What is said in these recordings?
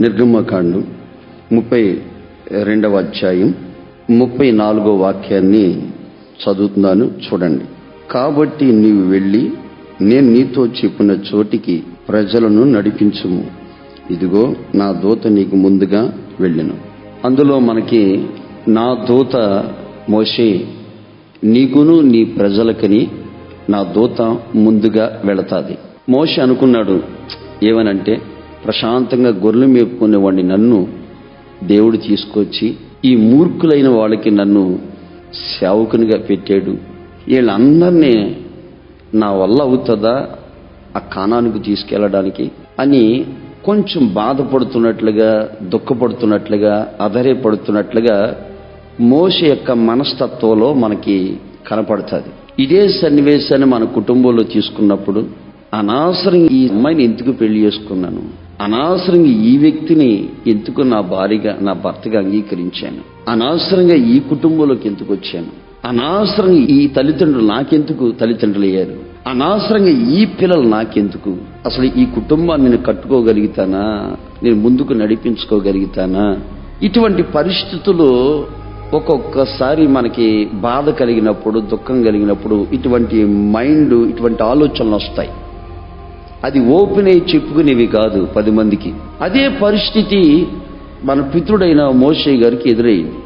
నిర్గమకాండం ముప్పై రెండవ అధ్యాయం ముప్పై నాలుగో వాక్యాన్ని చదువుతున్నాను చూడండి. కాబట్టి నీవు వెళ్ళి నేను నీతో చెప్పిన చోటికి ప్రజలను నడిపించుము. ఇదిగో నా దూత నీకు ముందుగా వెళ్ళిను. అందులో మనకి నా దూత మోషే నీకును నీ ప్రజలకని నా దూత ముందుగా వెళతాది. మోషే అనుకున్నాడు ఏమనంటే ప్రశాంతంగా గొర్రెలు మేపుకునేవాడిని నన్ను దేవుడు తీసుకొచ్చి ఈ మూర్ఖులైన వాళ్ళకి నన్ను సేవకునిగా పెట్టాడు. వీళ్ళందరినీ నా వల్ల అవుతుందా ఆ కాణానికి తీసుకెళ్ళడానికి అని కొంచెం బాధపడుతున్నట్లుగా దుఃఖపడుతున్నట్లుగా అధైర్యపడుతున్నట్లుగా మోస యొక్క మనస్తత్వంలో మనకి కనపడుతుంది. ఇదే సన్నివేశాన్ని మన కుటుంబంలో తీసుకున్నప్పుడు అనవసరం ఈ అమ్మాయిని ఎందుకు పెళ్ళి చేసుకున్నాను? అనవసరంగా ఈ వ్యక్తిని ఎందుకు నా భార్యగా నా భర్తగా అంగీకరించాను. అనవసరంగా ఈ కుటుంబంలోకి ఎందుకు వచ్చాను? అనవసరంగా ఈ తల్లిదండ్రులు నాకెందుకు తల్లిదండ్రులు అయ్యారు అనవసరంగా ఈ పిల్లలు నాకెందుకు? అసలు ఈ కుటుంబాన్ని నేను కట్టుకోగలుగుతానా? నేను ముందుకు నడిపించుకోగలుగుతానా? ఇటువంటి పరిస్థితులు ఒక్కొక్కసారి మనకి బాధ కలిగినప్పుడు దుఃఖం కలిగినప్పుడు ఇటువంటి మైండ్ ఇటువంటి ఆలోచనలు వస్తాయి. అది ఓపెన్ అయి చెప్పుకునేవి కాదు పది మందికి. అదే పరిస్థితి మన పితృడైన మోషయ్య గారికి ఎదురైంది.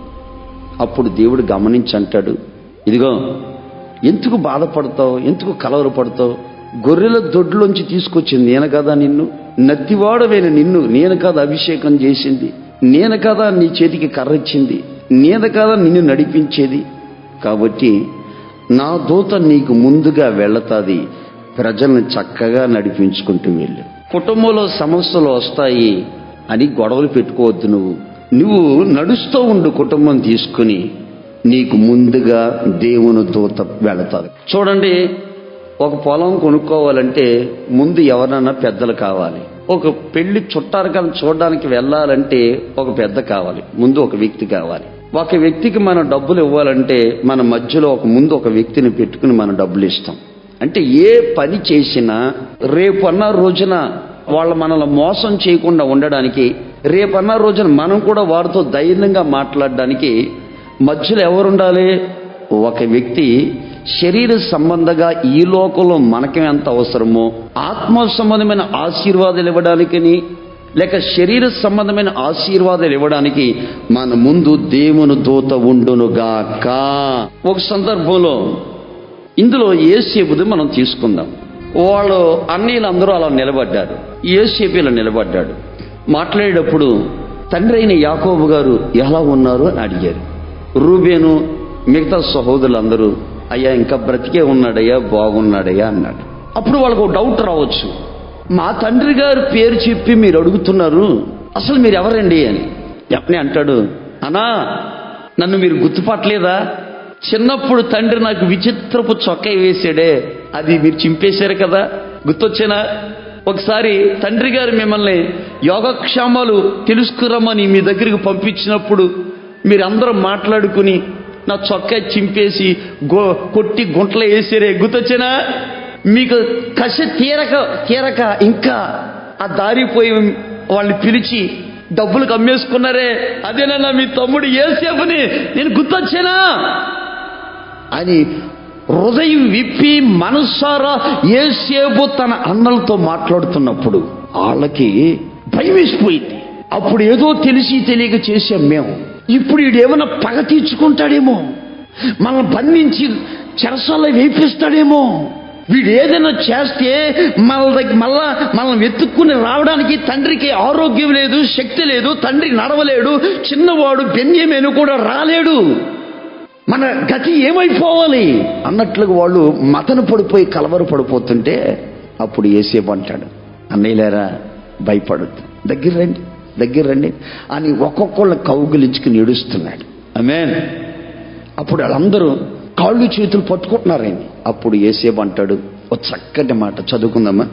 అప్పుడు దేవుడు గమనించి అంటాడు ఇదిగో ఎందుకు బాధపడతావు ఎందుకు కలవరపడతావు? గొర్రెల దొడ్లోంచి తీసుకొచ్చింది నేను కదా నిన్ను నత్తివాడమైన నిన్ను నేను కదా అభిషేకం చేసింది నేను కదా నీ చేతికి కర్రచ్చింది నేను కదా నిన్ను నడిపించేది. కాబట్టి నా దూత నీకు ముందుగా వెళతాది ప్రజల్ని చక్కగా నడిపించుకుంటూ వెళ్ళు. కుటుంబంలో సమస్యలు వస్తాయి అని గొడవలు పెట్టుకోవద్దు నువ్వు. నువ్వు నడుస్తూ ఉండు కుటుంబం తీసుకుని. నీకు ముందుగా దేవుని దూత వెళతారు చూడండి ఒక పొలం కొనుక్కోవాలంటే ముందు ఎవరన్నా పెద్దలు కావాలి. ఒక పెళ్ళి చుట్టారికం చూడడానికి వెళ్ళాలంటే ఒక పెద్ద కావాలి. ముందు ఒక వ్యక్తి కావాలి. ఒక వ్యక్తికి మనం డబ్బులు ఇవ్వాలంటే మన మధ్యలో ఒక ముందు ఒక వ్యక్తిని పెట్టుకుని మనం డబ్బులు ఇస్తాం. అంటే ఏ పని చేసినా రేపన్న రోజున వాళ్ళు మనల్ని మోసం చేయకుండా ఉండడానికి రేపన్న రోజున మనం కూడా వారితో ధైర్యంగా మాట్లాడడానికి మధ్యలో ఎవరుండాలి? ఒక వ్యక్తి శరీర సంబంధంగా ఈ లోకంలో మనకి ఎంత అవసరమో ఆత్మ సంబంధమైన ఆశీర్వాదాలు ఇవ్వడానికి లేక శరీర సంబంధమైన ఆశీర్వాదాలు ఇవ్వడానికి మన ముందు దేవుని దూత ఉండునుగాక. ఒక సందర్భంలో ఇందులో ఏసేపుది మనం తీసుకుందాం. వాళ్ళు అన్నీలందరూ అలా నిలబడ్డారు. ఏసేపు ఇలా నిలబడ్డాడు. మాట్లాడేటప్పుడు తండ్రి అయిన యాకోబు గారు ఎలా ఉన్నారు అని అడిగారు. రూబేను మిగతా సహోదరులందరూ అయ్యా ఇంకా బ్రతికే ఉన్నాడయ్యా బాగున్నాడయ్యా అన్నాడు. అప్పుడు వాళ్ళకు ఒక డౌట్ రావచ్చు. మా తండ్రి గారి పేరు చెప్పి మీరు అడుగుతున్నారు. అసలు మీరు ఎవరండి అని. ఎవరిని అంటాడు అనా నన్ను మీరు గుర్తుపట్టలేదా? చిన్నప్పుడు తండ్రి నాకు విచిత్రపు చొక్క వేసాడే. అది మీరు చింపేశారు కదా? గుర్తొచ్చేనా? ఒకసారి తండ్రి గారు మిమ్మల్ని యోగక్షేమాలు తెలుసుకురమ్మని మీ దగ్గరికి పంపించినప్పుడు మీరందరూ మాట్లాడుకుని నా చొక్కా చింపేసి గో కొట్టి గుంటలో వేసారే. గుర్తొచ్చేనా? మీకు కష తీరక తీరక ఇంకా ఆ దారిపోయి వాళ్ళని పిలిచి డబ్బులు కమ్మేసుకున్నారే. అదేనన్నా మీ తమ్ముడు ఏసేపుని? నేను గుర్తొచ్చేనా? అని హృదయం విప్పి మనసారా ఏసేపు తన అన్నలతో మాట్లాడుతున్నప్పుడు వాళ్ళకి భయం వేసిపోయింది. అప్పుడు ఏదో తెలిసి తెలియక చేసాం మేము. ఇప్పుడు ఈడేమన్నా పగ తీర్చుకుంటాడేమో? మనల్ని బంధించి చెరసాల వేపిస్తాడేమో? వీడు ఏదైనా చేస్తే మన దగ్గర మళ్ళా మనల్ని వెతుక్కుని రావడానికి తండ్రికి ఆరోగ్యం లేదు శక్తి లేదు తండ్రి నడవలేడు చిన్నవాడు బెన్యమేను కూడా రాలేడు. మన గతి ఏమైపోవాలి? అన్నట్లుగా వాళ్ళు మతను పడిపోయి కలవర పడిపోతుంటే అప్పుడు ఏసేపు అంటాడు అన్నయ్యలేరా భయపడద్దు. దగ్గర రండి దగ్గర రండి అని ఒక్కొక్కళ్ళని కౌగులించుకుని ఏడుస్తున్నాడు. ఆమేన్. అప్పుడు వాళ్ళందరూ కాళ్ళు చేతులు పట్టుకుంటున్నారండి అప్పుడు ఏసేపు అంటాడు ఒక చక్కటి మాట చదువుకుందామా?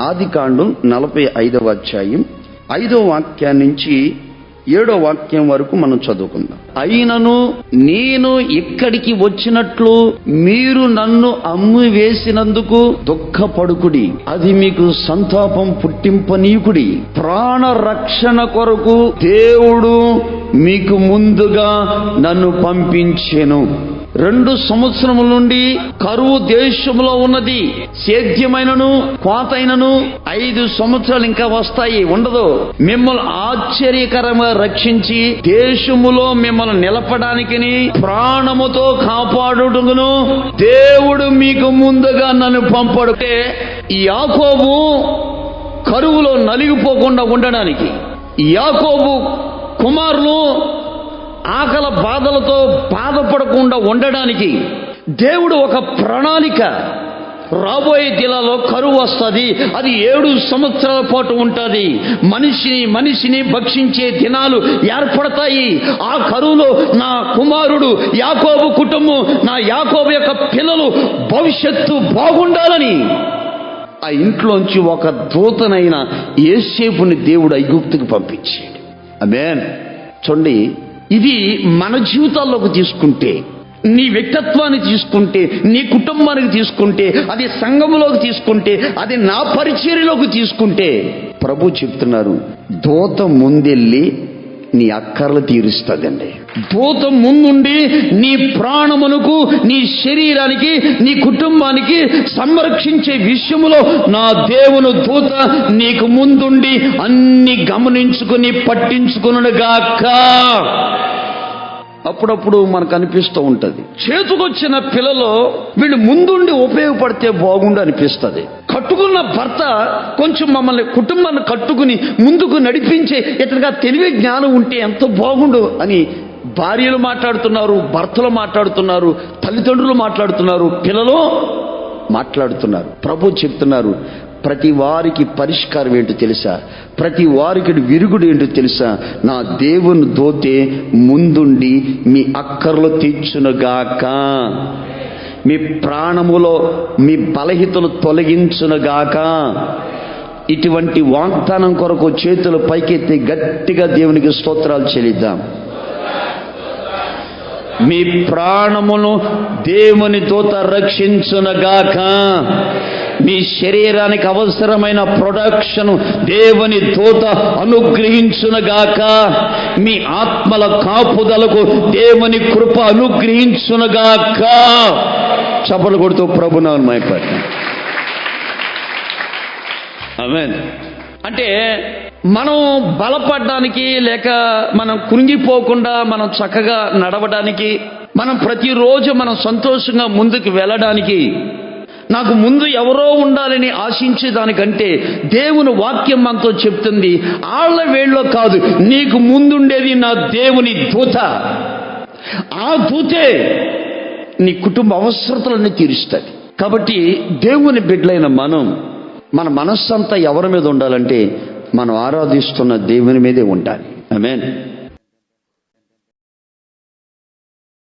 ఆది కాండం నలభై ఐదవ అధ్యాయం ఐదవ వాక్యాన్ని నుంచి ఏడో వాక్యం వరకు మనం చదువుకుందాం. అయినను నేను ఇక్కడికి వచ్చినట్లు మీరు నన్ను అమ్మి వేసినందుకు దుఃఖపడుకుడి. అది మీకు సంతాపం పుట్టింపనీయుకుడి. ప్రాణ రక్షణ కొరకు దేవుడు మీకు ముందుగా నన్ను పంపించెను. రెండు సంవత్సరముల నుండి కరువు దేశంలో ఉన్నది. సేద్యమైనను కోతైనను ఐదు సంవత్సరాలు ఇంకా వస్తాయి. ఉండదు. మిమ్మల్ని ఆశ్చర్యకరంగా రక్షించి దేశములో మిమ్మల్ని నిలపడానికి ప్రాణముతో కాపాడుటను దేవుడు మీకు ముందుగా నన్ను పంపడుతే యాకోబు కరువులో నలిగిపోకుండా ఉండడానికి. యాకోబు కుమారులు ఆకల బాధలతో బాధపడకుండా ఉండడానికి దేవుడు ఒక ప్రణాళిక. రాబోయే జిల్లాలో కరువు వస్తుంది అది ఏడు సంవత్సరాల పాటు ఉంటుంది. మనిషిని మనిషిని భక్షించే దినాలు ఏర్పడతాయి. ఆ కరువులో నా కుమారుడు యాకోబు కుటుంబం నా యాకోబు యొక్క పిల్లలు భవిష్యత్తు బాగుండాలని. ఆ ఇంట్లోంచి ఒక దూతనైన ఏసేపుని దేవుడు ఐగుప్తుకు పంపించాడు. అమేన్ చూడండి ఇది మన జీవితాల్లోకి తీసుకుంటే నీ వ్యక్తిత్వాన్ని తీసుకుంటే నీ కుటుంబానికి తీసుకుంటే అది సంఘంలోకి తీసుకుంటే అది నా పరిచర్యలోకి తీసుకుంటే ప్రభు చెప్తున్నారు దూత ముందెళ్ళి నీ అక్కర్లు తీరుస్తుందండి. భూతం ముందుండి నీ ప్రాణమునకు నీ శరీరానికి నీ కుటుంబానికి సంరక్షించే విషయములో నా దేవుని దూత నీకు ముందుండి అన్ని గమనించుకుని పట్టించుకునుగాక. అప్పుడప్పుడు మనకు అనిపిస్తూ ఉంటుంది. చేతుకొచ్చిన పిల్లలు వీళ్ళు ముందుండి ఉపయోగపడితే బాగుండు అనిపిస్తుంది. కట్టుకున్న భర్త కొంచెం మమ్మల్ని కుటుంబాన్ని కట్టుకుని ముందుకు నడిపించే ఇతనిగా తెలివి జ్ఞానం ఉంటే ఎంత బాగుండు అని భార్యలు మాట్లాడుతున్నారు భర్తలు మాట్లాడుతున్నారు తల్లిదండ్రులు మాట్లాడుతున్నారు పిల్లలు మాట్లాడుతున్నారు. ప్రభు చెప్తున్నారు ప్రతి వారికి పరిష్కారం ఏంటో తెలుసా? ప్రతి వారికి విరుగుడు ఏంటో తెలుసా? నా దేవుని దోతే ముందుండి మీ అక్కర్లు తీర్చునుగాక. మీ ప్రాణములో మీ బలహీతలు తొలగించునుగాక. ఇటువంటి వాగ్దానం కొరకు చేతులు పైకెత్తి గట్టిగా దేవునికి స్తోత్రాలు చెల్లిద్దాం. మీ ప్రాణమును దేవుని దూత రక్షించునగాక. మీ శరీరానికి అవసరమైన ప్రొడక్షన్ దేవుని దూత అనుగ్రహించునగాక. మీ ఆత్మల కాపుదలకు దేవుని కృప అనుగ్రహించునగాక. చపలు కొడుతూ ప్రభునాను మైపడి ఆమేన్ అంటే మనం బలపడడానికి లేక మనం కృంగిపోకుండా మనం చక్కగా నడవడానికి మనం ప్రతిరోజు మనం సంతోషంగా ముందుకు వెళ్ళడానికి నాకు ముందు ఎవరో ఉండాలని ఆశించే దానికంటే దేవుని వాక్యం మనతో చెప్తుంది. ఆళ్ళ వేళ్ళలో కాదు నీకు ముందుండేది నా దేవుని దూత. ఆ దూతే నీ కుటుంబ అవసరతలన్నీ తీరుస్తుంది. కాబట్టి దేవుని బిడ్డలైన మనం మన మనస్సంతా ఎవరి మీద ఉండాలంటే మనం ఆరాధిస్తున్న దేవుని మీదే ఉండాలి. మీన్